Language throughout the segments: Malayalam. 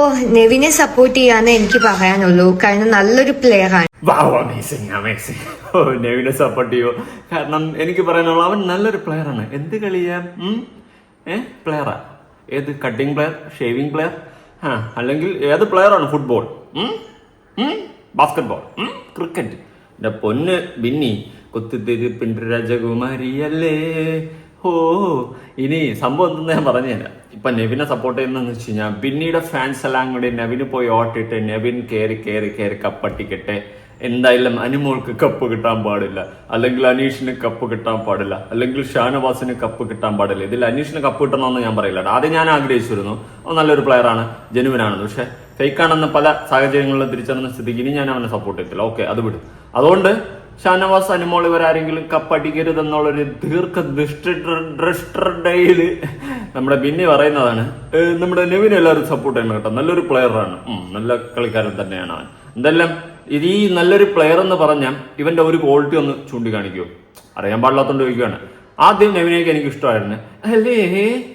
ഓ നെവിനെ സപ്പോർട്ട് ചെയ്യാന്ന് എനിക്ക് പറയാനുള്ളൂ. കാരണം നല്ലൊരു പ്ലെയർ ആണ്. നെവിനെ സപ്പോർട്ട് ചെയ്യോ. കാരണം എനിക്ക് പറയാനുള്ള അവൻ നല്ലൊരു പ്ലെയർ ആണ്. എന്ത് കളിയാ? ഏ? പ്ലെയറാ ഏത് കട്ടിംഗ് പ്ലെയർ ഷേവിംഗ് പ്ലെയർ ആ അല്ലെങ്കിൽ ഏത് പ്ലെയർ ആണ് ഫുട്ബോൾ ബാസ്കറ്റ്ബോൾ ക്രിക്കറ്റ് എന്റെ പൊന്ന് ബിന്നി കുത്തിത്തിരിപ്പിന്റെ രാജകുമാരിയല്ലേ? ഓ ഇനി സംഭവം എന്തെന്ന് ഞാൻ പറഞ്ഞുതരാം ഇപ്പൊ നെവിനെ സപ്പോർട്ട് ചെയ്യുന്നതെന്ന് വെച്ച് കഴിഞ്ഞാൽ ബിന്നിയുടെ ഫാൻസ് എല്ലാം കൂടി നെവിന് പോയി ഓട്ടിട്ട് നെവിൻ കയറി കയറി കയറി കപ്പട്ടിക്കട്ടെ എന്തായാലും അനുമോൾക്ക് കപ്പ് കിട്ടാൻ പാടില്ല. അല്ലെങ്കിൽ അനീഷിന് കപ്പ് കിട്ടാൻ പാടില്ല. അല്ലെങ്കിൽ ഷാനവാസിന് കപ്പ് കിട്ടാൻ പാടില്ല. ഇതിൽ അനീഷിന് കപ്പ് കിട്ടണമെന്ന് ഞാൻ പറയില്ല ആദ്യം ഞാൻ ആഗ്രഹിച്ചിരുന്നു. അവൻ നല്ലൊരു പ്ലെയർ ജെനുവിൻ ആണ് പക്ഷെ ഫേക്ക് ആണെന്ന് പല സാഹചര്യങ്ങളിലും തിരിച്ചറിഞ്ഞ സ്ഥിതിക്ക് ഇനി ഞാൻ അവനെ സപ്പോർട്ട് ചെയ്തില്ല ഓക്കെ അത് വിടും. അതുകൊണ്ട് ഷാനവാസ് അനിമോൾ ഇവരാരെങ്കിലും കപ്പടിക്കരുതെന്നുള്ളൊരു ദീർഘ ദൃഷ്ടയിൽ നമ്മുടെ ബിന്നി പറയുന്നതാണ്. നമ്മുടെ നെവിനെ എല്ലാവരും സപ്പോർട്ട് ചെയ്യണം കേട്ടോ. നല്ലൊരു പ്ലെയറാണ് നല്ല കളിക്കാരൻ തന്നെയാണ് അവൻ. എന്തെല്ലാം ഇത് ഈ നല്ലൊരു പ്ലെയർ എന്ന് പറഞ്ഞാൽ ഇവന്റെ ഒരു ക്വാളിറ്റി ഒന്ന് ചൂണ്ടിക്കാണിക്കോ. അറിയാൻ പാടില്ലാത്തോണ്ട് ചോദിക്കുകയാണ് ആദ്യം നെവിനേക്ക് എനിക്ക് ഇഷ്ടമായിരുന്നു. അല്ലേ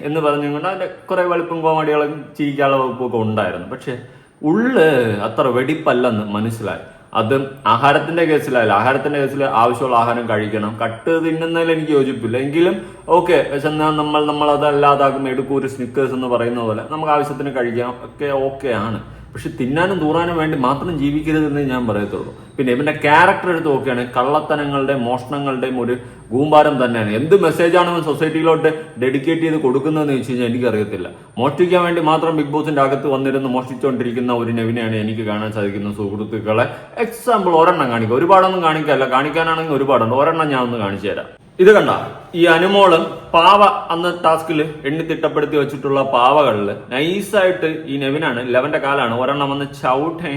എന്ന് പറഞ്ഞുകൊണ്ട് അതിന്റെ കുറെ വലുപ്പം കോമഡികളും ചിരിക്കാനുള്ള വകുപ്പൊക്കെ ഉണ്ടായിരുന്നു. പക്ഷെ ഉള്ള് അത്ര വെടിപ്പല്ലെന്ന് മനസ്സിലായി. അത് ആഹാരത്തിന്റെ കേസിലല്ല. ആഹാരത്തിന്റെ കേസിൽ ആവശ്യമുള്ള ആഹാരം കഴിക്കണം. കട്ട് തിന്നുന്നതിൽ എനിക്ക് യോജിപ്പില്ല. എങ്കിലും ഓക്കെ ചെന്നാൽ നമ്മൾ നമ്മൾ അതല്ലാതാക്കും എടുക്കൂര് സ്നിക്കേഴ്സ് എന്ന് പറയുന്ന പോലെ നമുക്ക് ആവശ്യത്തിന് കഴിക്കാം. ഒക്കെ ഓക്കെ ആണ്. പക്ഷെ തിന്നാനും തൂറാനും വേണ്ടി മാത്രം ജീവിക്കരുതെന്ന് ഞാൻ പറയത്തുള്ളൂ. പിന്നെ ഇവന്റെ ക്യാരക്ടർ എടുത്ത് നോക്കുകയാണെങ്കിൽ കള്ളത്തനങ്ങളുടെയും മോഷണങ്ങളുടെയും ഒരു ഗൂമ്പാരം തന്നെയാണ്. എന്ത് മെസ്സേജാണ് അവൻ സൊസൈറ്റിയിലോട്ട് ഡെഡിക്കേറ്റ് ചെയ്ത് കൊടുക്കുന്നതെന്ന് ചോദിച്ചു കഴിഞ്ഞാൽ എനിക്കറിയത്തില്ല. മോഷ്ടിക്കാൻ വേണ്ടി മാത്രം ബിഗ് ബോസിന്റെ അകത്ത് വന്നിരുന്ന് മോഷ്ടിച്ചുകൊണ്ടിരിക്കുന്ന ഒരു നെവിനെയാണ് എനിക്ക് കാണാൻ സാധിക്കുന്ന സുഹൃത്തുക്കളെ. എക്സാമ്പിൾ ഒരെണ്ണം കാണിക്കുക ഒരുപാടൊന്നും കാണിക്കാല്ല കാണിക്കാനാണെങ്കിൽ ഒരുപാടുണ്ട്. ഒരെണ്ണം ഞാൻ ഒന്ന് കാണിച്ചു തരാം. ഇത് കണ്ട? ഈ അനുമോളും പാവ അന്ന് ടാസ്കിൽ എണ്ണി തിട്ടപ്പെടുത്തി വെച്ചിട്ടുള്ള പാവകളിൽ നൈസായിട്ട് ഈ നെവിനാണ് ലെവന്റെ കാലാണ് ഒരെണ്ണം വന്ന് ചവിട്ടെ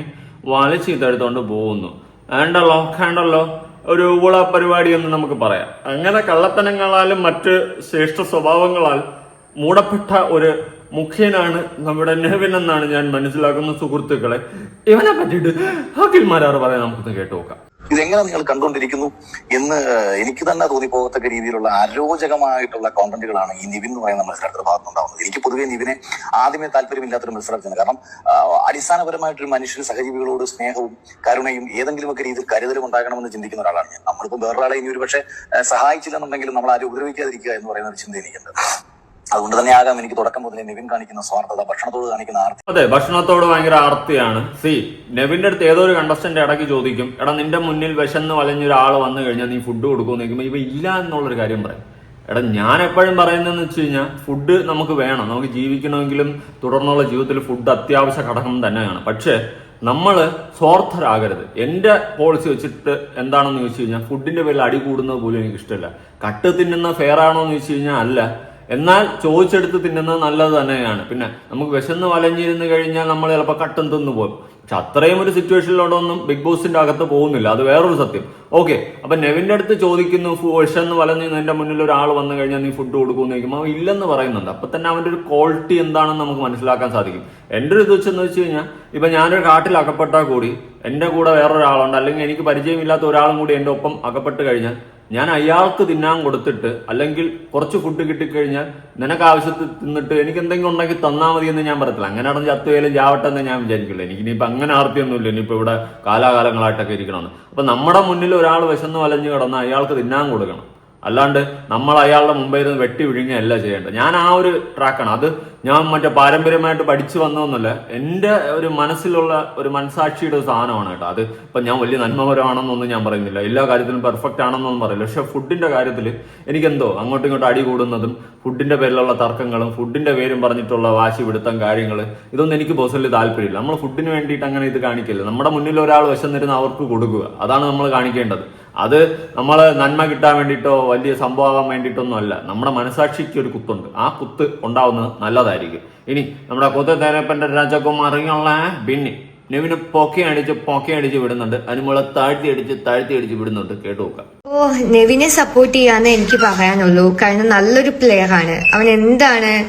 വലിച്ചു ഇതെടുത്തോണ്ട് പോകുന്നു. വേണ്ടല്ലോ കണ്ടല്ലോ ഒരു ഊള പരിപാടി എന്ന് നമുക്ക് പറയാം. അങ്ങനെ കള്ളത്തനങ്ങളാലും മറ്റ് ശ്രേഷ്ഠ സ്വഭാവങ്ങളാൽ മൂടപ്പെട്ട ഒരു മുഖ്യനാണ് നമ്മുടെ നെവിൻ എന്നാണ് ഞാൻ മനസ്സിലാക്കുന്ന സുഹൃത്തുക്കളെ. ഇവനെ പറ്റിയിട്ട് ഹക്കിൽമാരാറ് പറയാൻ നമുക്കൊന്ന് കേട്ടു നോക്കാം. ഇതെങ്ങനെ നിങ്ങൾ കണ്ടുകൊണ്ടിരിക്കുന്നു എന്ന് എനിക്ക് തന്നെ തോന്നിപ്പോകത്തക്ക രീതിയിലുള്ള അരോചകമായിട്ടുള്ള കോണ്ടന്റുകളാണ് ഈ നിവിൻ എന്ന് പറയുന്ന മത്സരത്തിന്റെ ഭാഗത്തുണ്ടാവുന്നത് എനിക്ക് പൊതുവെ നിവിനെ ആദ്യമേ താല്പര്യമില്ലാത്തൊരു മത്സരത്തിന് കാരണം അടിസ്ഥാനപരമായിട്ടൊരു മനുഷ്യന് സഹജീവികളോട് സ്നേഹവും കരുണയും ഏതെങ്കിലുമൊക്കെ രീതിയിൽ കരുതലും ഉണ്ടാകണമെന്ന് ചിന്തിക്കുന്ന ഒരാളാണ് ഞാൻ. നമ്മളിപ്പോൾ വേറൊരാളെ ഇനി ഒരു പക്ഷേ സഹായിച്ചില്ലെന്നുണ്ടെങ്കിലും നമ്മൾ ആരും ഉപദ്രവിക്കാതിരിക്കുക എന്ന് പറയുന്ന ഒരു ചിന്ത എനിക്കുണ്ട്. അതുകൊണ്ട് തന്നെ ആകാം എനിക്ക് തുടക്കം മുതലേ നിവിൻ കാണിക്കുന്ന സ്വാർത്ഥത ഭക്ഷണത്തോട് കാണിക്കുന്ന ആർത്തി. അതെ ഭക്ഷണത്തോട് ഭയങ്കര ആർത്തിയാണ്. സി നെവിന്റെ അടുത്ത് ഏതോ ഒരു കണ്ടസ്റ്റന്റ് ഇടയ്ക്ക് ചോദിക്കും എടാ നിന്റെ മുന്നിൽ വിശന്ന് വലഞ്ഞൊരാൾ വന്നു കഴിഞ്ഞാൽ നീ ഫുഡ് കൊടുക്കുമെന്ന് ചോദിക്കുമ്പോൾ ഇവ ഇല്ല എന്നുള്ളൊരു കാര്യം പറയും. എടാ ഞാൻ എപ്പോഴും പറയുന്നതെന്ന് വെച്ച് കഴിഞ്ഞാൽ ഫുഡ് നമുക്ക് വേണം. നമുക്ക് ജീവിക്കണമെങ്കിലും തുടർന്നുള്ള ജീവിതത്തിൽ ഫുഡ് അത്യാവശ്യ ഘടകം തന്നെയാണ്. പക്ഷേ നമ്മൾ സ്വാർത്ഥരാകരുത്. എന്റെ പോളിസി വെച്ചിട്ട് എന്താണെന്ന് ചോദിച്ചു കഴിഞ്ഞാൽ ഫുഡിന്റെ പേരിൽ അടി കൂടുന്നത് പോലും എനിക്ക് ഇഷ്ടമല്ല കട്ട് തിന്നുന്ന ഫെയർ ആണോ എന്ന് ചോദിച്ചു കഴിഞ്ഞാൽ അല്ല. എന്നാൽ ചോദിച്ചെടുത്ത് തിന്നുന്നത് നല്ലത് തന്നെയാണ്. പിന്നെ നമുക്ക് വിശന്ന് വലഞ്ഞിരുന്ന് കഴിഞ്ഞാൽ നമ്മൾ ചിലപ്പോൾ കട്ടൻ തിന്നു പോകും പക്ഷെ അത്രയും ഒരു സിറ്റുവേഷനിലോടൊന്നും ബിഗ് ബോസിന്റെ അകത്ത് പോകുന്നില്ല. അത് വേറൊരു സത്യം. ഓക്കെ അപ്പൊ നെവിന്റെ അടുത്ത് ചോദിക്കുന്നു വിശന്ന് വലഞ്ഞ് നിന്റെ മുന്നിൽ ഒരാൾ വന്നു കഴിഞ്ഞാൽ നീ ഫുഡ് കൊടുക്കുമെന്ന് ചോദിക്കുമ്പോൾ ഇല്ലെന്ന് പറയുന്നുണ്ട്. അപ്പൊ തന്നെ അവന്റെ ഒരു ക്വാളിറ്റി എന്താണെന്ന് നമുക്ക് മനസ്സിലാക്കാൻ സാധിക്കും. എന്റെ ഒരു ഇത് വെച്ചെന്ന് വെച്ച് കഴിഞ്ഞാൽ ഇപ്പൊ ഞാനൊരു കാട്ടിൽ അകപ്പെട്ടാൽ കൂടി എന്റെ കൂടെ വേറൊരാളുണ്ട്. അല്ലെങ്കിൽ എനിക്ക് പരിചയമില്ലാത്ത ഒരാളും കൂടി എന്റെ ഒപ്പം അകപ്പെട്ട് കഴിഞ്ഞാൽ ഞാൻ അയാൾക്ക് തിന്നാൻ കൊടുത്തിട്ട് അല്ലെങ്കിൽ കുറച്ച് ഫുഡ് കിട്ടിക്കഴിഞ്ഞാൽ നിനക്ക് ആവശ്യത്തിൽ തിന്നിട്ട് എനിക്ക് എന്തെങ്കിലും ഉണ്ടെങ്കിൽ തന്നാൽ മതി എന്ന് ഞാൻ പറയത്തില്ല. അങ്ങനെ ആണെങ്കിൽ ചത്തുകയിലും ചാവട്ടെ എന്ന് ഞാൻ വിചാരിക്കില്ല. എനിക്ക് ഇനിയിപ്പോൾ അങ്ങനെ ആർത്തിയൊന്നുമില്ല. ഇനിയിപ്പോൾ ഇവിടെ കാലാകാലങ്ങളായിട്ടൊക്കെ ഇരിക്കണമെന്ന് അപ്പം നമ്മുടെ മുന്നിൽ ഒരാൾ വിശന്ന് വലഞ്ഞു കിടന്ന് അയാൾക്ക് തിന്നാൻ കൊടുക്കണം. അല്ലാണ്ട് നമ്മൾ അയാളുടെ മുമ്പേ നിന്ന് വെട്ടി വിഴുങ്ങുകയല്ല ചെയ്യേണ്ടത്. ഞാൻ ആ ഒരു ട്രാക്കാണ് അത് ഞാൻ മറ്റേ പാരമ്പര്യമായിട്ട് പഠിച്ചു വന്നതൊന്നുമല്ല. എന്റെ ഒരു മനസ്സിലുള്ള ഒരു മനസാക്ഷിയുടെ ഒരു സാധനമാണ് കേട്ടോ അത്. ഇപ്പം ഞാൻ വലിയ നന്മപരമാണെന്നൊന്നും ഞാൻ പറയുന്നില്ല. എല്ലാ കാര്യത്തിലും പെർഫെക്റ്റ് ആണെന്നൊന്നും പറയില്ല. പക്ഷെ ഫുഡിന്റെ കാര്യത്തിൽ എനിക്കെന്തോ അങ്ങോട്ടും ഇങ്ങോട്ടും അടി കൂടുന്നതും ഫുഡിന്റെ പേരിലുള്ള തർക്കങ്ങളും ഫുഡിന്റെ പേരും പറഞ്ഞിട്ടുള്ള വാശി പിടുത്തം കാര്യങ്ങൾ ഇതൊന്നും എനിക്ക് പേഴ്സണലി താല്പര്യമില്ല. നമ്മൾ ഫുഡിന് വേണ്ടിയിട്ട് അങ്ങനെ ഇത് കാണിക്കില്ല? നമ്മുടെ മുന്നിൽ ഒരാൾ വിശന്നിരുന്ന് അവർക്ക് കൊടുക്കുക. അതാണ് നമ്മൾ കാണിക്കേണ്ടത്. അത് നമ്മൾ നന്മ കിട്ടാൻ വേണ്ടിയിട്ടോ വലിയ സംഭവമാകാൻ വേണ്ടിയിട്ടൊന്നും അല്ല. നമ്മുടെ മനസാക്ഷിക്ക് ഒരു കുത്തുണ്ട്. ആ കുത്ത് ഉണ്ടാവുന്നത് നല്ലതായിരിക്കും. ഇനി നമ്മുടെ കുത്ത് തേരപ്പന്റെ രാജകുമാറിയുള്ള ബിന്നി. നെവിന് പൊക്കെ അടിച്ച് പൊക്കെ അടിച്ച് വിടുന്നുണ്ട്. അനുമുളെ താഴ്ത്തി അടിച്ച് താഴ്ത്തി അടിച്ച് വിടുന്നുണ്ട്. കേട്ടു നോക്കാം. ഓ നെവിനെ സപ്പോർട്ട് ചെയ്യാന്ന് എനിക്ക് പറയാനുള്ളൂ. കാരണം നല്ലൊരു പ്ലെയർ ആണ്. അവൻ എന്താണ്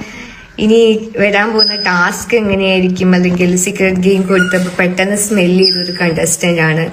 ഇനി വരാൻ പോകുന്ന ടാസ്ക് എങ്ങനെയായിരിക്കും? അല്ലെങ്കിൽ സീക്രട്ട് ഗെയിം കൊടുത്തപ്പോൾ പെട്ടെന്ന് സ്മെൽ ചെയ്തൊരു കണ്ടസ്റ്റന്റ് ആണ്.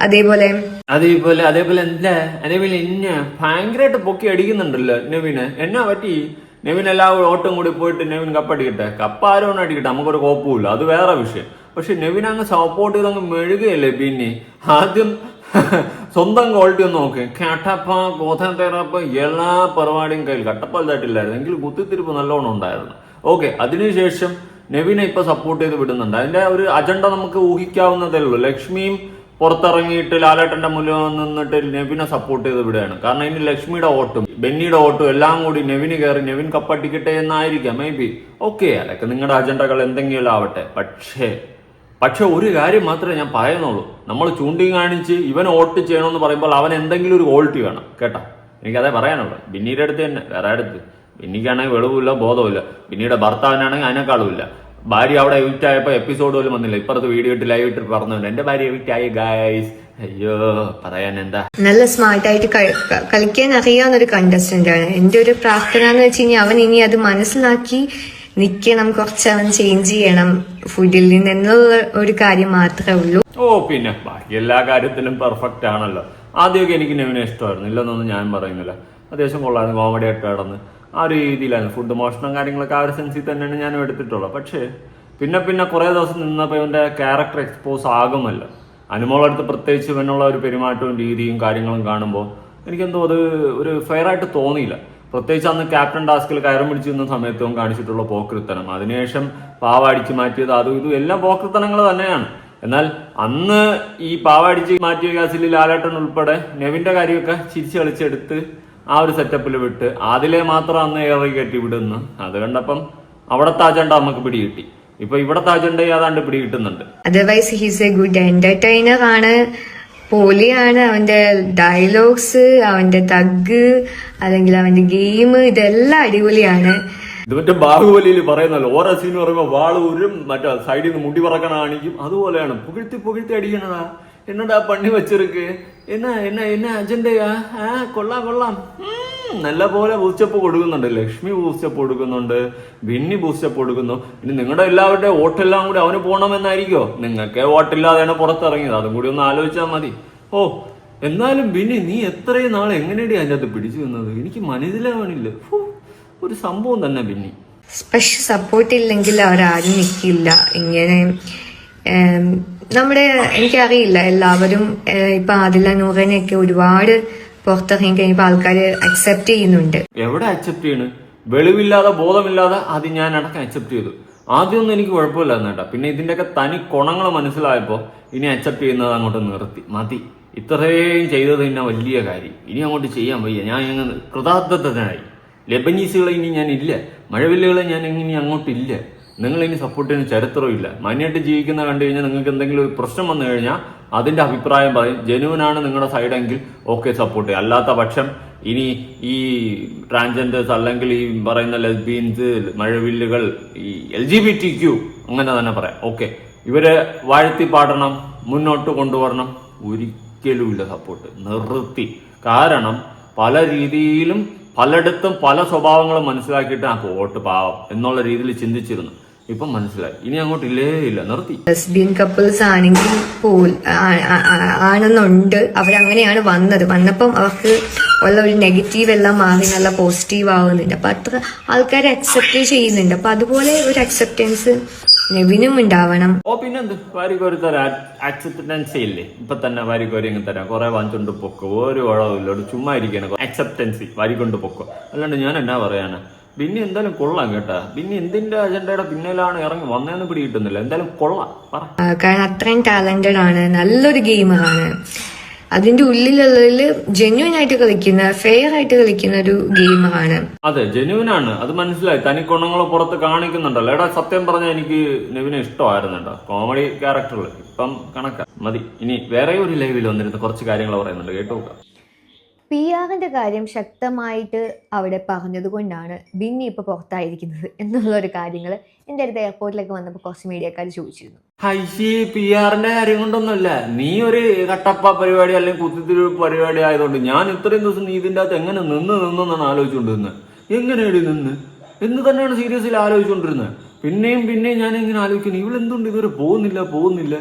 അതേപോലെ അതേപോലെ അതേപോലെ എന്താ? അതേപോലെ എന്നെ ഭയങ്കരമായിട്ട് പൊക്കി അടിക്കുന്നുണ്ടല്ലോ നവീന്. എന്നാ പറ്റി? നെവിൻ എല്ലാ ഓട്ടം കൂടി പോയിട്ട് നെവിൻ കപ്പടിക്കട്ടെ കപ്പ ആരോണം അടിക്കട്ടെ? നമുക്കൊരു കുഴപ്പമില്ല അത് വേറെ വിഷയം. പക്ഷെ നെവിൻ അങ്ങ് സപ്പോർട്ട് ചെയ്ത് അങ്ങ് മെഴുകയല്ലേ പിന്നെ? ആദ്യം സ്വന്തം ക്വാളിറ്റി ഒന്ന് നോക്ക്. കട്ടപ്പ കോഥൻ തേറപ്പ എല്ലാ പരിപാടിയും കയ്യിൽ. കട്ടപ്പ വലുതായിട്ടില്ലായിരുന്നു. എങ്കിലും കുത്തിത്തിരിപ്പ് നല്ലോണം ഉണ്ടായിരുന്നു. ഓക്കെ അതിനുശേഷം നെവിനെ ഇപ്പൊ സപ്പോർട്ട് ചെയ്ത് വിടുന്നുണ്ട്. അതിന്റെ ഒരു അജണ്ട നമുക്ക് ഊഹിക്കാവുന്നതേ ഉള്ളൂ. ലക്ഷ്മിയും പുറത്തിറങ്ങിയിട്ട് ലാലേട്ടന്റെ മുന്നിൽ നിന്നിട്ട് നെവിനെ സപ്പോർട്ട് ചെയ്ത് വിടുകയാണ്. കാരണം ഇനി ലക്ഷ്മിയുടെ ഓട്ടും ബെന്നിയുടെ ഓട്ടും എല്ലാം കൂടി നെവിന് കയറി നെവിൻ കപ്പട്ടിക്കട്ടെ എന്നായിരിക്കാം. മേ ബി ഓക്കെ അതൊക്കെ നിങ്ങളുടെ അജണ്ടകൾ എന്തെങ്കിലും ആവട്ടെ. പക്ഷേ പക്ഷെ ഒരു കാര്യം മാത്രമേ ഞാൻ പറയുന്നുള്ളൂ. നമ്മൾ ചൂണ്ടി കാണിച്ച് ഇവൻ വോട്ട് ചെയ്യണമെന്ന് പറയുമ്പോൾ അവൻ എന്തെങ്കിലും ഒരു ക്വാളിറ്റി വേണം. കേട്ടോ? എനിക്കതേ പറയാനുള്ളൂ. ബിന്നിയുടെ അടുത്ത് തന്നെ വേറെ അടുത്ത്. ബിന്നിക്കാണെങ്കിൽ വെളിവില്ല ബോധമില്ല ബിന്നിയുടെ ഭർത്താവിനാണെങ്കിൽ അതിനേക്കാളുമില്ല. ഭാര്യ അവിടെ എവിക്റ്റ് ആയപ്പോൾ എപ്പിസോഡ് പോലും വന്നില്ല. ഇപ്പുറത്ത് വീഡിയോ ഇട്ട് ലൈവ് ഇട്ട് പറഞ്ഞുണ്ട് എന്റെ ഭാര്യ എവിക്റ്റ് ആയി ഗായ്സ് അയ്യോ പറയാൻ എന്താ? നല്ല സ്മാർട്ടായിട്ട് കളിക്കാൻ അറിയാവുന്ന ഒരു കണ്ടസ്റ്റന്റ് ആണ്. എന്റെ ഒരു പ്രാർത്ഥന എന്ന് വെച്ച് കഴിഞ്ഞാൽ അവൻ ഇനി അത് മനസ്സിലാക്കി നിക്കണം കുറച്ച് അവൻ ചേഞ്ച് ചെയ്യണം. ഫുഡിൽ നിന്ന് എന്നുള്ള ഒരു കാര്യം മാത്രമേ ഉള്ളൂ. ഓ പിന്നെ ബാക്കി എല്ലാ കാര്യത്തിലും പെർഫെക്റ്റ് ആണല്ലോ. ആദ്യമൊക്കെ എനിക്ക് നവിനെ ഇഷ്ടമായിരുന്നു. ഇല്ലെന്നൊന്നും ഞാൻ പറയുന്നില്ല. അത്യാവശ്യം കൊള്ളായിരുന്നു. കോമഡി ആയിട്ട് കിടന്ന്. ആ ഒരു രീതിയിലാണ് ഫുഡ് മോഷണം കാര്യങ്ങളൊക്കെ ആ ഒരു സെൻസിൽ തന്നെയാണ് ഞാൻ എടുത്തിട്ടുള്ളത്. പക്ഷേ പിന്നെ പിന്നെ കുറേ ദിവസം നിന്നപ്പോൾ ഇവന്റെ ക്യാരക്ടർ എക്സ്പോസ് ആകുമല്ലോ. അനുമോളടുത്ത് പ്രത്യേകിച്ച് ഇവനുള്ള ഒരു പെരുമാറ്റവും രീതിയും കാര്യങ്ങളും കാണുമ്പോൾ എനിക്കെന്തോ അത് ഒരു ഫെയർ ആയിട്ട് തോന്നിയില്ല. പ്രത്യേകിച്ച് അന്ന് ക്യാപ്റ്റൻ ടാസ്കിൽ കയറും പിടിച്ചു നിന്ന സമയത്തും കാണിച്ചിട്ടുള്ള പോക്കൃത്തനം അതിനുശേഷം പാവ അടിച്ചു മാറ്റിയത് അതും ഇതും എല്ലാം പോക്കൃത്തനങ്ങൾ തന്നെയാണ്. എന്നാൽ അന്ന് ഈ പാവ അടിച്ച് മാറ്റിയ കേസിൽ ലാലേട്ടൻ ഉൾപ്പെടെ നെവിന്റെ കാര്യമൊക്കെ ചിരിച്ച് കളിച്ചെടുത്ത് ആ ഒരു സെറ്റപ്പിൽ വിട്ട് അതിലെ മാത്രം അന്ന് ഏറി കയറ്റി വിടുന്നു. അത് കണ്ടപ്പം അവിടത്തെ അജണ്ട നമുക്ക് പിടികിട്ടി. ഇപ്പൊ ഇവിടത്തെ അജണ്ട ഏതാണ്ട് പിടികിട്ടുന്നുണ്ട്. Otherwise he's a good entertainer ആണ്. പൊളിയാണ് അവന്റെ ഡയലോഗ്സ് അവന്റെ തഗ് അല്ലെങ്കിൽ അവന്റെ ഗെയിം ഇതെല്ലാം അടിപൊളിയാണ്. ഇത് മറ്റേ ബാഹുബലിയിൽ പറയുന്നല്ലോ ഓരോ സീൻ പറയുമ്പോൾ വാൾ ഒരു മറ്റേ സൈഡിൽ നിന്ന് മുടി പറക്കണ കാണിക്കും. അതുപോലെയാണ് പുകഴ്ത്തി പുകഴ്ത്തി അടിക്കണതാ. என்னடா பண்ணி வச்சிருக்கு? என்ன என்ன என்ன അജണ്ടയാ ആ കൊള്ളാം കൊള്ളാം നല്ല പോലെ ബൂസ്റ്റപ്പ് കൊടുക്കുന്നുണ്ട്. ലക്ഷ്മി ബൂസ്റ്റപ്പ് കൊടുക്കുന്നുണ്ട്. ബിന്നി ബൂസ്റ്റപ്പ് കൊടുക്കുന്നു. ഇനി നിങ്ങളുടെ എല്ലാവരുടെയും വോട്ടെല്ലാം കൂടി അവന് പോകണമെന്നായിരിക്കോ? നിങ്ങൾക്കേ വോട്ടില്ലാതെയാണ് പുറത്തിറങ്ങിയത്. അതും കൂടി ഒന്ന് ആലോചിച്ചാൽ മതി. ഓ എന്നാലും ബിന്നി നീ എത്രയും നാൾ എങ്ങനെയാണ് അതിന്റെ അകത്ത് പിടിച്ചു വന്നത് എനിക്ക് മനസ്സിലാവണില്ല. ഒരു സംഭവം തന്നെ ബിന്നി. സ്പെഷ്യൽ സപ്പോർട്ട് ഇല്ലെങ്കിൽ അവരാരും നിൽക്കില്ല ഇങ്ങനെ നമ്മുടെ എനിക്കറിയില്ല എല്ലാവരും ഇപ്പൊ ആദില നൂറനെയൊക്കെ ഒരുപാട് പുറത്തിറങ്ങി കഴിഞ്ഞപ്പോൾ ആൾക്കാർ അക്സെപ്റ്റ് ചെയ്യുന്നുണ്ട്. എവിടെ അക്സെപ്റ്റ് ചെയ്യണ്? വെളിവില്ലാതെ ബോധമില്ലാതെ അത് ഞാൻ അടക്കം അക്സെപ്റ്റ് ചെയ്തു. ആദ്യമൊന്നും എനിക്ക് കുഴപ്പമില്ലായിരുന്നു കേട്ടോ. പിന്നെ ഇതിന്റെയൊക്കെ തനി ഗുണങ്ങൾ മനസ്സിലായപ്പോൾ ഇനി അക്സെപ്റ്റ് ചെയ്യുന്നത് അങ്ങോട്ട് നിർത്തി. മതി. ഇത്രയും ചെയ്തത് തന്നെ വലിയ കാര്യം. ഇനി അങ്ങോട്ട് ചെയ്യാൻ വയ്യ. ഞാൻ അങ്ങ് കൃതാർത്ഥനായി ലെബനീസുകളെ ഇനി ഇല്ല. മഴവില്ലുകളെ ഞാൻ ഇനി അങ്ങോട്ടില്ല. നിങ്ങൾ ഇനി സപ്പോർട്ട് ചെയ്യുന്ന ചരിത്രമില്ല മാന്യമായിട്ട് ജീവിക്കുന്ന കണ്ടു കഴിഞ്ഞാൽ നിങ്ങൾക്ക് എന്തെങ്കിലും ഒരു പ്രശ്നം വന്നു കഴിഞ്ഞാൽ അതിന്റെ അഭിപ്രായം പറയും. ജനുവനാണ് നിങ്ങളുടെ സൈഡെങ്കിൽ ഓക്കെ സപ്പോർട്ട് ചെയ്യുക. അല്ലാത്ത പക്ഷം ഇനി ഈ ട്രാൻസ്ജെൻഡേഴ്സ് അല്ലെങ്കിൽ ഈ പറയുന്ന ലെസ്ബിയൻസ് മഴവില്ലുകൾ ഈ L G B T Q അങ്ങനെ തന്നെ പറയാം. ഓക്കെ ഇവരെ വാഴ്ത്തി പാടണം മുന്നോട്ട് കൊണ്ടുവരണം. ഒരിക്കലുമില്ല സപ്പോർട്ട് നിർത്തി. കാരണം പല രീതിയിലും പലയിടത്തും പല സ്വഭാവങ്ങളും മനസ്സിലാക്കിയിട്ട് ആ വോട്ട് പാവം എന്നുള്ള രീതിയിൽ ചിന്തിച്ചിരുന്നു. ഇപ്പം മനസ്സിലായി. ഇനി അങ്ങോട്ട് ഇല്ലേ ഇല്ല നിർത്തി. ലെസ്ബിയൻ കപ്പിൾസ് ആണെങ്കിൽ പോൽ ആണെന്നുണ്ട്. അവരങ്ങനെയാണ് വന്നത്. വന്നപ്പം അവർക്ക് ഉള്ള ഒരു നെഗറ്റീവ് എല്ലാം മാറി നല്ല പോസിറ്റീവ് ആവുന്നുണ്ട്. അപ്പൊ അത്ര ആൾക്കാർ അക്സെപ്റ്റ് ചെയ്യുന്നുണ്ട്. അപ്പൊ അതുപോലെ ഒരു അക്സെപ്റ്റൻസ് നെവിനും ഉണ്ടാവണം. ഓ പിന്നെന്ത്? വാരിക്കോരി തരാം. അക്സെപ്റ്റൻസി ഇല്ലേ? ഇപ്പൊ തന്നെ വാരിക്കോരി അങ്ങ് തരാം. കുറെ വാങ്ങിച്ചോണ്ട് പൊക്കോ. ഒരു കുഴപ്പമില്ല. ഒരു ചുമ്മാ ഇരിക്കണം. അക്സെപ്റ്റൻസി വാരിക്കൊണ്ട് പൊക്കോ. അല്ലാണ്ട് ഞാൻ എന്നാ പറയാനാ പിന്നെ എന്തായാലും കൊള്ളാം കേട്ടാ. പിന്നെ എന്തിന്റെ അജണ്ടയുടെ പിന്നിലാണ് ഇറങ്ങി വന്നതെന്ന് പിടി കിട്ടുന്നില്ല എന്തായാലും കൊള്ളാം. പറ. കാരണം അത്രയും ടാലന്റഡ് ആണ്. നല്ലൊരു ഗെയിമറാണ് അതിന്റെ ഉള്ളിലുള്ളതിൽ ജെന്യൂൻ ആയിട്ട് കളിക്കുന്ന ഫെയർ ആയിട്ട് കളിക്കുന്ന ഒരു ഗെയിമറാണ് അതെ ജെന്യൂൻ ആണ്. അത് മനസ്സിലായി. തനി ഗുണങ്ങൾ പുറത്ത് കാണിക്കുന്നുണ്ടല്ലോ. എടാ സത്യം പറഞ്ഞാൽ എനിക്ക് നെവിനെ ഇഷ്ടമായിരുന്നു കേട്ടോ കോമഡി ക്യാരക്ടറുകൾ ഇപ്പം കണക്കാ. മതി. ഇനി വേറെ ഒരു ലൈവിൽ വന്നിരുന്ന കുറച്ച് കാര്യങ്ങൾ പറയുന്നുണ്ട്. കേട്ടോ നോക്കാം പി ആറിന്റെ കാര്യം ശക്തമായിട്ട് അവിടെ പറഞ്ഞതുകൊണ്ടാണ് ബിന്നി ഇപ്പൊ പുറത്തായിരിക്കുന്നത് എന്നുള്ള ഒരു കാര്യങ്ങൾ എന്റെ അടുത്ത് എയർപോർട്ടിലേക്ക് വന്നപ്പോൾ കുറച്ച് മീഡിയക്കാർ ചോദിച്ചിരുന്നു. ഹൈഷി പി ആറിന്റെ കാര്യം കൊണ്ടൊന്നുമല്ല. നീ ഒരു കട്ടപ്പ പരിപാടി അല്ലെങ്കിൽ കുത്തിത്തിരിവ് പരിപാടി ആയതുകൊണ്ട് ഞാൻ ഇത്രയും ദിവസം നീ ഇതിന്റെ അകത്ത് എങ്ങനെ നിന്ന് നിന്നെന്നാണ് ആലോചിച്ചുകൊണ്ടിരുന്നത് എങ്ങനെയാണ് നിന്ന്? എന്ന് തന്നെയാണ് സീരിയസിൽ ആലോചിച്ചുകൊണ്ടിരുന്നത് പിന്നെയും പിന്നെയും ഞാൻ ഇങ്ങനെ ആലോചിക്കുന്നു. ഇവൾ എന്തുകൊണ്ട് ഇതുവരെ പോകുന്നില്ല പോകുന്നില്ല?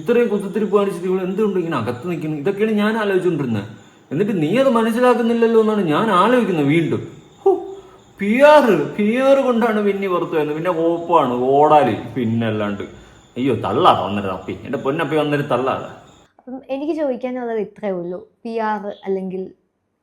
ഇത്രയും കുത്തിത്തിരിപ്പ് കാണിച്ചിട്ട് ഇവൾ എന്തുകൊണ്ട് ഇങ്ങനെ അകത്ത് നിൽക്കുന്നു? ഇതൊക്കെയാണ് ഞാൻ ആലോചിച്ചുകൊണ്ടിരുന്നത് എന്നിട്ട് നീ അത് മനസ്സിലാക്കുന്നില്ലല്ലോ എന്നാണ് ഞാൻ ആലോചിക്കുന്നത് വീണ്ടും. ഹോ, പി ആർ പി ആർ കൊണ്ടാണ് പിന്നെ പുറത്തു വരുന്നത് പിന്നെ ഓപ്പാണ് ഓടാൽ. പിന്നെ അല്ലാണ്ട്. അയ്യോ തള്ളാതാ വന്നിട്ട് അപ്പി എന്റെ പൊന്നപ്പി വന്നിട്ട് തള്ളാതാ എനിക്ക് ചോദിക്കാനുള്ളത് ഇത്രയേ ഉള്ളൂ. പി ആർ അല്ലെങ്കിൽ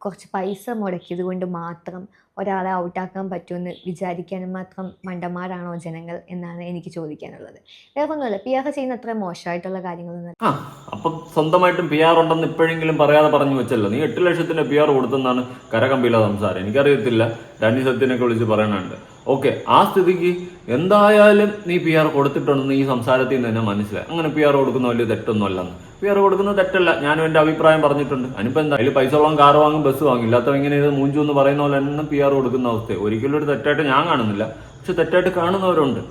കുറച്ച് പൈസ മുടക്കിയത് കൊണ്ട് മാത്രം ഒരാളെ ഔട്ടാക്കാൻ പറ്റുമെന്ന് വിചാരിക്കാനും മാത്രം മണ്ടന്മാരാണോ ജനങ്ങൾ എന്നാണ് എനിക്ക് ചോദിക്കാനുള്ളത്. വേറെ പി ആർ ചെയ്യുന്ന അത്ര മോശമായിട്ടുള്ള കാര്യങ്ങളൊന്നും ആ അപ്പം സ്വന്തമായിട്ടും പി ആർ ഉണ്ടെന്ന് ഇപ്പോഴെങ്കിലും പറയാതെ പറഞ്ഞു വെച്ചല്ലോ. നീ എട്ട് ലക്ഷത്തിന്റെ പി ആർ കൊടുത്തെന്നാണ് കരകമ്പിയിലെ സംസാരം. എനിക്കറിയത്തില്ല. ഡാനി സത്യനൊക്കെ വിളിച്ച് പറയണുണ്ട് ഓക്കെ ആ സ്ഥിതിക്ക് എന്തായാലും നീ പി ആർ കൊടുത്തിട്ടുണ്ടെന്ന് ഈ സംസാരത്തിൽ നിന്ന് തന്നെ മനസ്സിലായി. അങ്ങനെ പി ആർ കൊടുക്കുന്ന വലിയ തെറ്റൊന്നും അല്ലെന്ന് പി ആർ കൊടുക്കുന്ന തെറ്റല്ല. ഞാനും എന്റെ അഭിപ്രായം പറഞ്ഞിട്ടുണ്ട്. അനിപ്പോ എന്താ? അതിൽ പൈസ ഉള്ളവൻ കാർ വാങ്ങും ബസ് വാങ്ങും. ഇല്ലാത്തവ ഇങ്ങനെ ഇത് മൂഞ്ചു എന്ന് പറയുന്ന പോലെ തന്നെ പി ആർ കൊടുക്കുന്ന അവസ്ഥ ഒരിക്കലും ഒരു തെറ്റായിട്ട് ഞാൻ കാണുന്നില്ല. പക്ഷെ തെറ്റായിട്ട് കാണുന്നവരുണ്ട്.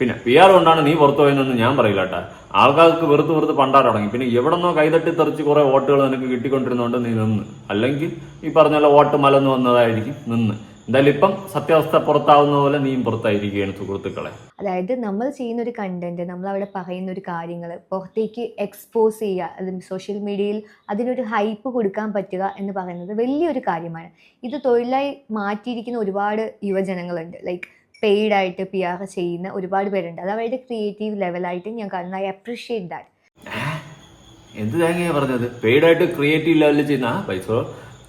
പിന്നെ പി ആർ കൊണ്ടാണ് നീ പുറത്തു പോയെന്നൊന്നും ഞാൻ പറയില്ല ആൾക്കാർക്ക് വെറുത്ത് വെറുത്ത് പണ്ടാ തുടങ്ങി പിന്നെ എവിടെന്നോ കൈതട്ടി തെറിച്ച് കുറെ വോട്ടുകൾ നിനക്ക് കിട്ടിക്കൊണ്ടിരുന്നോണ്ട് നീ നിന്ന്. അല്ലെങ്കിൽ ഈ പറഞ്ഞ വോട്ട് മലന്ന് വന്നതായിരിക്കും. നിന്ന്. എന്തായാലും ഇപ്പം സത്യാവസ്ഥ പുറത്താവുന്ന പോലെ നീയും പുറത്തായിരിക്കുകയാണ് സുഹൃത്തുക്കളെ. അതായത് നമ്മൾ ചെയ്യുന്ന ഒരു കണ്ടന്റ് നമ്മൾ അവിടെ പറയുന്ന ഒരു കാര്യങ്ങൾ പുറത്തേക്ക് എക്സ്പോസ് ചെയ്യുക അത് സോഷ്യൽ മീഡിയയിൽ അതിനൊരു ഹൈപ്പ് കൊടുക്കാൻ പറ്റുക എന്ന് പറയുന്നത് വലിയൊരു കാര്യമാണ്. ഇത് തൊഴിലായി മാറ്റിയിരിക്കുന്ന ഒരുപാട് യുവജനങ്ങളുണ്ട്. ലൈക്ക് പെയ്ഡ് ആയിട്ട് പി ആർ ചെയ്യുന്ന ഒരുപാട് പേരുണ്ട്. അത് അവരുടെ ക്രിയേറ്റീവ് ലെവലായിട്ട് ഞാൻ കാണുന്നത് ഐ അപ്രീഷിയേറ്റ് ദാറ്റ് എന്ത് തേങ്ങയാണ് പറഞ്ഞത്? പെയ്ഡായിട്ട് ക്രിയേറ്റീവ് ലെവലിൽ ചെയ്യുന്ന? പൈസ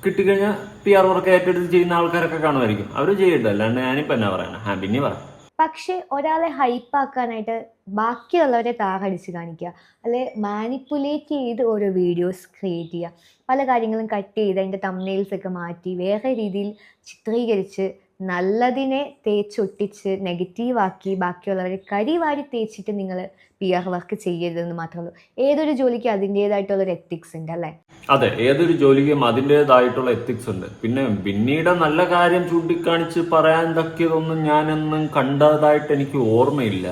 കിട്ടിക്കഴിഞ്ഞാൽ പി ആർ വർക്ക് ഏറ്റെടുത്ത് ചെയ്യുന്ന ആൾക്കാരൊക്കെ കാണുമായിരിക്കും. അവർ ചെയ്യട്ടെ അല്ലാണ്ട് ഞാനിപ്പോ എന്നാ പറയണ ഹാ പിന്നെ പറ. പക്ഷെ ഒരാളെ ഹൈപ്പാക്കാനായിട്ട് ബാക്കിയുള്ളവരെ താഹടിച്ച് കാണിക്കുക. അല്ലെ മാനിപ്പുലേറ്റ് ചെയ്ത് ഓരോ വീഡിയോസ് ക്രിയേറ്റ് ചെയ്യുക. പല കാര്യങ്ങളും കട്ട് ചെയ്ത് അതിന്റെ തമ്മനെയിൽസൊക്കെ മാറ്റി വേറെ രീതിയിൽ ചിത്രീകരിച്ച് നല്ലതിനെ തേച്ചൊട്ടിച്ച് നെഗറ്റീവാക്കി ബാക്കിയുള്ളവരെ കരിവാരി തേച്ചിട്ട് നിങ്ങൾ പി ആർ വർക്ക് ചെയ്യരുതെന്ന് മാത്രമേ ഉള്ളൂ. ഏതൊരു ജോലിക്ക് അതിന്റേതായിട്ടുള്ളൊരു എത്തിക്സ് ഉണ്ട് അല്ലേ? അതെ ഏതൊരു ജോലിക്കും അതിന്റെതായിട്ടുള്ള എത്തിക്സ് ഉണ്ട്. പിന്നെ പിന്നീട് നല്ല കാര്യം ചൂണ്ടിക്കാണിച്ച് പറയാൻ തക്കിയതൊന്നും ഞാനൊന്നും കണ്ടതായിട്ട് എനിക്ക് ഓർമ്മയില്ല.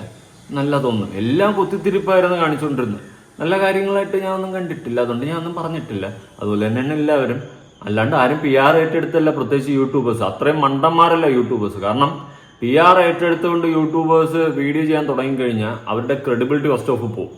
നല്ലതൊന്നും. എല്ലാം കുത്തിത്തിരിപ്പായിരുന്നു കാണിച്ചുകൊണ്ടിരുന്നത്. നല്ല കാര്യങ്ങളായിട്ട് ഞാനൊന്നും കണ്ടിട്ടില്ല. അതുകൊണ്ട് ഞാനൊന്നും പറഞ്ഞിട്ടില്ല. അതുപോലെ തന്നെയാണ് എല്ലാവരും അല്ലാണ്ട് ആരും പി ആർ ഏറ്റെടുത്തല്ല പ്രത്യേകിച്ച് യൂട്യൂബേഴ്സ് അത്രയും മണ്ടന്മാരല്ല യൂട്യൂബേഴ്സ് കാരണം പി ആർ ഏറ്റെടുത്തുകൊണ്ട് യൂട്യൂബേഴ്സ് വീഡിയോ ചെയ്യാൻ തുടങ്ങിക്കഴിഞ്ഞാൽ അവരുടെ ക്രെഡിബിലിറ്റി ഫസ്റ്റ് ഓഫ് പോകും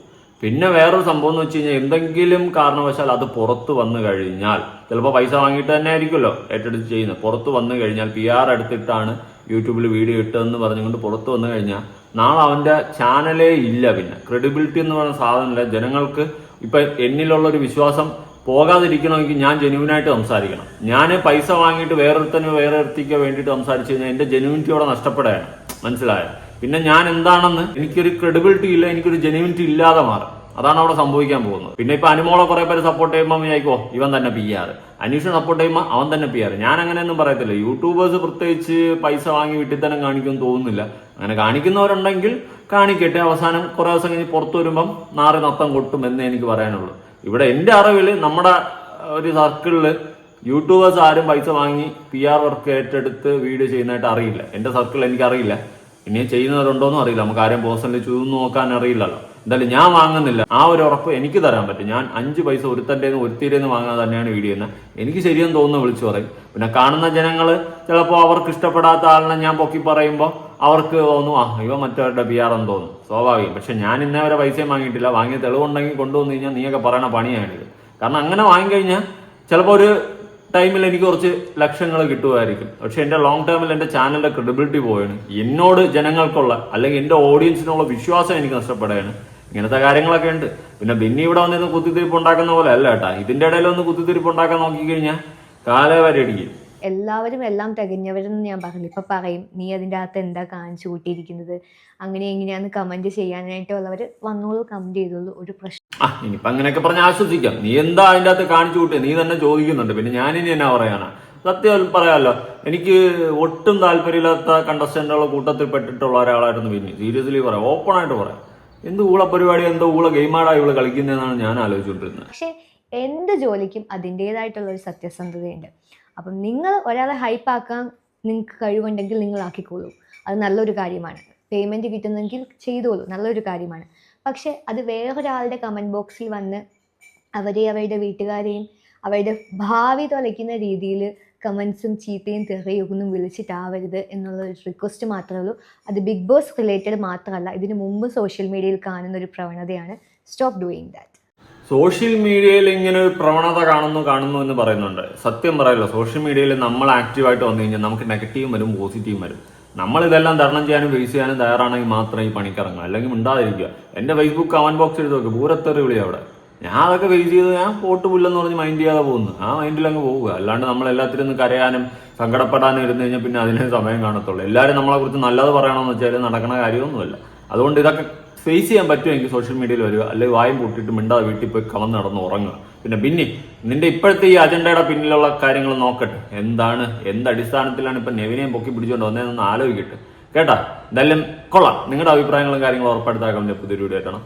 പിന്നെ വേറൊരു സംഭവം എന്ന് വെച്ച് കഴിഞ്ഞാൽ എന്തെങ്കിലും കാരണവശാൽ അത് പുറത്ത് വന്നു കഴിഞ്ഞാൽ ചിലപ്പോൾ പൈസ വാങ്ങിയിട്ട് തന്നെ ആയിരിക്കുമല്ലോ ഏറ്റെടുത്ത് ചെയ്യുന്നത്. പുറത്ത് വന്നു കഴിഞ്ഞാൽ പി ആർ എടുത്തിട്ടാണ് യൂട്യൂബിൽ വീഡിയോ ഇട്ടതെന്ന് പറഞ്ഞുകൊണ്ട് പുറത്ത് വന്നു കഴിഞ്ഞാൽ നാളെ അവന്റെ ചാനലേ ഇല്ല പിന്നെ. ക്രെഡിബിലിറ്റി എന്ന് പറയുന്ന സാധനമില്ല. ജനങ്ങൾക്ക് ഇപ്പം എന്നിലുള്ള ഒരു വിശ്വാസം പോകാതിരിക്കണമെങ്കിൽ ഞാൻ ജെനുവിനായിട്ട് സംസാരിക്കണം. ഞാൻ പൈസ വാങ്ങിയിട്ട് വേറൊരുത്തന് വേറെ ഒരുത്തിക്ക് വേണ്ടിയിട്ട് സംസാരിച്ചു കഴിഞ്ഞാൽ എന്റെ ജെനുവിനിറ്റിയോടെ നഷ്ടപ്പെടുകയാണ്. മനസ്സിലായോ? പിന്നെ ഞാൻ എന്താണെന്ന് എനിക്കൊരു ക്രെഡിബിലിറ്റി ഇല്ല എനിക്കൊരു ജെനുവിനിറ്റി ഇല്ലാതെ മാറും. അതാണ് അവിടെ സംഭവിക്കാൻ പോകുന്നത്. പിന്നെ ഇപ്പൊ അനുമോളെ കുറെ പേര് സപ്പോർട്ട് ചെയ്യുമ്പോൾ വിചാരിക്കോ ഇവൻ തന്നെ പി ആർ അനീഷ് സപ്പോർട്ട് ചെയ്യുമ്പോൾ അവൻ തന്നെ പി ആർ ഞാൻ അങ്ങനെയൊന്നും പറയത്തില്ല. യൂട്യൂബേഴ്സ് പ്രത്യേകിച്ച് പൈസ വാങ്ങി വിട്ടിത്തനം കാണിക്കുമെന്ന് തോന്നുന്നില്ല. അങ്ങനെ കാണിക്കുന്നവരുണ്ടെങ്കിൽ കാണിക്കട്ടെ. അവസാനം കുറെ ദിവസം കഴിഞ്ഞ് പുറത്തു വരുമ്പം നാറി നത്തം കൊട്ടും എന്നേ എനിക്ക് പറയാനുള്ളൂ. ഇവിടെ എന്റെ അറിവിൽ നമ്മുടെ ഒരു സർക്കിളിൽ യൂട്യൂബേഴ്സ് ആരും പൈസ വാങ്ങി പി ആർ വർക്ക് ഏറ്റെടുത്ത് വീഡിയോ ചെയ്യുന്നതായിട്ട് അറിയില്ല. എന്റെ സർക്കിൾ എനിക്ക് അറിയില്ല ഇനി ചെയ്യുന്നവരുണ്ടോന്നും അറിയില്ല. നമുക്ക് ആരും പേഴ്സണലി ചൂന്ന് നോക്കാൻ അറിയില്ലല്ലോ. എന്തായാലും ഞാൻ വാങ്ങുന്നില്ല. ആ ഒരു ഉറപ്പ് എനിക്ക് തരാൻ പറ്റും. ഞാൻ അഞ്ച് പൈസ ഒരുത്തന്റെ ഒരുത്തീരെന്ന് വാങ്ങാൻ തന്നെയാണ് വീഡിയോ ചെയ്യുന്നത്. എനിക്ക് ശരിയെന്ന് തോന്നുന്നു വിളിച്ചു പറയും. പിന്നെ കാണുന്ന ജനങ്ങൾ ചിലപ്പോൾ അവർക്ക് ഇഷ്ടപ്പെടാത്ത ആളിനെ ഞാൻ പൊക്കി പറയുമ്പോൾ അവർക്ക് തോന്നും ആ ഇവ മറ്റവരുടെ പി ആർ എന്ന് തോന്നും സ്വാഭാവികം. പക്ഷെ ഞാൻ ഇന്നേ വരെ പൈസയും വാങ്ങിയിട്ടില്ല. വാങ്ങിയ തെളിവുണ്ടെങ്കിൽ കൊണ്ടുവന്നു കഴിഞ്ഞാൽ നീയൊക്കെ പറയണ പണിയാണിത്. കാരണം അങ്ങനെ വാങ്ങിക്കഴിഞ്ഞാൽ ചിലപ്പോൾ ഒരു ടൈമിൽ എനിക്ക് കുറച്ച് ലക്ഷങ്ങൾ കിട്ടുമായിരിക്കും. പക്ഷെ എന്റെ ലോങ് ടേമിൽ എന്റെ ചാനലിന്റെ ക്രെഡിബിലിറ്റി പോയാണ്. എന്നോട് ജനങ്ങൾക്കുള്ള അല്ലെങ്കിൽ എന്റെ ഓഡിയൻസിനുള്ള വിശ്വാസം എനിക്ക് നഷ്ടപ്പെടുകയാണ്. ഇങ്ങനത്തെ കാര്യങ്ങളൊക്കെ ഉണ്ട്. പിന്നെ ബിന്നി ഇവിടെ വന്നിരുന്ന് കുത്തിത്തിരിപ്പ് ഉണ്ടാക്കുന്ന പോലെ അല്ല കേട്ടാ. ഇതിന്റെ ഇടയിൽ ഒന്ന് കുത്തിത്തിരിപ്പ് ഉണ്ടാക്കാൻ നോക്കിക്കഴിഞ്ഞാൽ കാലേ വരെ ഇടിക്കും. എല്ലാവരും എല്ലാം തികഞ്ഞവരെന്ന് ഞാൻ പറഞ്ഞു ഇപ്പൊ പറയും നീ അതിന്റെ അകത്ത് എന്താ കാണിച്ചു കൂട്ടിയിരിക്കുന്നത്? അങ്ങനെ എങ്ങനെയാന്ന് കമന്റ് ചെയ്യാനായിട്ടുള്ളവർ വന്നോളൂ കമന്റ് ചെയ്തോളൂ. ഒരു പ്രശ്നം ആ ഇനിയിപ്പൊ അങ്ങനെയൊക്കെ പറഞ്ഞ് ആശ്വസിക്കാം. നീ എന്താ അതിന്റെ അകത്ത് കാണിച്ചു കൂട്ടി നീ തന്നെ ചോദിക്കുന്നുണ്ട്. പിന്നെ ഞാനിനി എന്നാ പറയാനാ സത്യം പറയാമല്ലോ എനിക്ക് ഒട്ടും താല്പര്യമില്ലാത്ത കണ്ടസ്റ്റന്റുകളുടെ കൂട്ടത്തിൽ പെട്ടിട്ടുള്ള ഒരാളായിരുന്നു പിന്നെ സീരിയസ്ലി പറയാം ഓപ്പൺ ആയിട്ട് പറയാം. എന്ത് ഊള പരിപാടി എന്തോ ഊള ഗെയിമാടാ ഇവൾ കളിക്കുന്നതെന്നാണ് ഞാൻ ആലോചിച്ചുകൊണ്ടിരുന്നത്. പക്ഷേ എന്ത് ജോലിക്കും അതിന്റെതായിട്ടുള്ള ഒരു സത്യസന്ധതയുണ്ട്. അപ്പം നിങ്ങൾ ഒരാളെ ഹൈപ്പാക്കാൻ നിങ്ങൾക്ക് കഴിവുണ്ടെങ്കിൽ നിങ്ങൾ ആക്കിക്കോളൂ. അത് നല്ലൊരു കാര്യമാണ്. പേയ്മെന്റ് കിട്ടുന്നെങ്കിൽ ചെയ്തോളൂ. നല്ലൊരു കാര്യമാണ്. പക്ഷേ അത് വേറൊരാളുടെ കമന്റ് ബോക്സിൽ വന്ന് അവരെ അവരുടെ വീട്ടുകാരെയും അവരുടെ ഭാവി തുലയ്ക്കുന്ന രീതിയിൽ കമൻസും ചീത്തയും തെറിയും ഒന്നും വിളിച്ചിട്ടാവരുത് എന്നുള്ള ഒരു റിക്വസ്റ്റ് മാത്രമേ ഉള്ളൂ. അത് ബിഗ് ബോസ് റിലേറ്റഡ് മാത്രമല്ല. ഇതിനു മുമ്പ് സോഷ്യൽ മീഡിയയിൽ കാണുന്ന ഒരു പ്രവണതയാണ്. സ്റ്റോപ്പ് ഡൂയിങ് ദാറ്റ് സോഷ്യൽ മീഡിയയിൽ ഇങ്ങനെ ഒരു പ്രവണത കാണുന്നു കാണുന്നു എന്ന് പറയുന്നുണ്ട്. സത്യം പറയല്ലോ സോഷ്യൽ മീഡിയയിൽ നമ്മൾ ആക്റ്റീവായിട്ട് വന്നു കഴിഞ്ഞാൽ നമുക്ക് നെഗറ്റീവും വരും പോസിറ്റീവും വരും. നമ്മൾ ഇതെല്ലാം തരണം ചെയ്യാനും ഫേസ് ചെയ്യാനും തയ്യാറാണെങ്കിൽ മാത്രമേ ഈ പണിക്കിറങ്ങുക അല്ലെങ്കിൽ ഉണ്ടാതിരിക്കുക എന്റെ ഫേസ്ബുക്ക് കമന്റ് ബോക്സ് എടുത്ത് നോക്കി പൂരത്തെറി വിളി അവിടെ. ഞാൻ അതൊക്കെ ഫേസ് ചെയ്ത് ഞാൻ പോട്ട് പുല്ലെന്ന് പറഞ്ഞ് മൈൻഡ് ചെയ്യാതെ പോകുന്നു. ആ മൈൻഡിൽ അങ്ങ് പോവുക. അല്ലാണ്ട് നമ്മൾ എല്ലാത്തിനും ഒന്ന് കരയാനും സങ്കടപ്പെടാനും ഇരുന്ന് കഴിഞ്ഞാൽ പിന്നെ അതിന് സമയം കാണത്തുള്ളൂ. എല്ലാവരും നമ്മളെ കുറിച്ച് നല്ലത് പറയണമെന്ന് വെച്ചാൽ നടക്കുന്ന കാര്യമൊന്നുമല്ല. അതുകൊണ്ട് ഇതൊക്കെ ഫേസ് ചെയ്യാൻ പറ്റുമെങ്കിൽ സോഷ്യൽ മീഡിയയിൽ വരിക? അല്ലെങ്കിൽ വായും കൂട്ടിയിട്ട് മിണ്ടാതെ വീട്ടിൽ പോയി കവന്ന് നടന്ന് ഉറങ്ങുക. പിന്നെ പിന്നെ നിന്റെ ഇപ്പോഴത്തെ ഈ അജണ്ടയുടെ പിന്നിലുള്ള കാര്യങ്ങൾ നോക്കട്ടെ. എന്താണ്? എന്ത് അടിസ്ഥാനത്തിലാണ് ഇപ്പൊ നെവിനെയും പൊക്കി പിടിച്ചുകൊണ്ട് വന്നതെന്ന് ആലോചിക്കട്ടെ. കേട്ടാ? എന്തായാലും കൊള്ളാം. നിങ്ങളുടെ അഭിപ്രായങ്ങളും കാര്യങ്ങളും ഉറപ്പെടുത്താൻ പുതിയൊരു വീഡിയോ ആയിട്ടാണ്